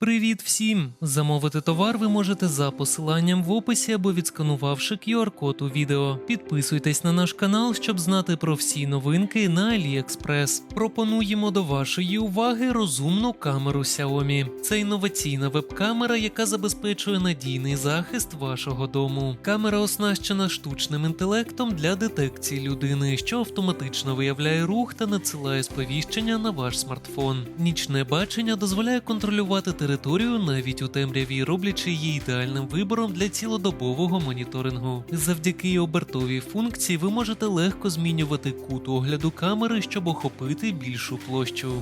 Привіт всім! Замовити товар ви можете за посиланням в описі або відсканувавши QR-код у відео. Підписуйтесь на наш канал, щоб знати про всі новинки на AliExpress. Пропонуємо до вашої уваги розумну камеру Xiaomi. Це інноваційна веб-камера, яка забезпечує надійний захист вашого дому. Камера оснащена штучним інтелектом для детекції людини, що автоматично виявляє рух та надсилає сповіщення на ваш смартфон. Нічне бачення дозволяє контролювати територію навіть у темряві, роблячи її ідеальним вибором для цілодобового моніторингу. Завдяки обертовій функції ви можете легко змінювати кут огляду камери, щоб охопити більшу площу.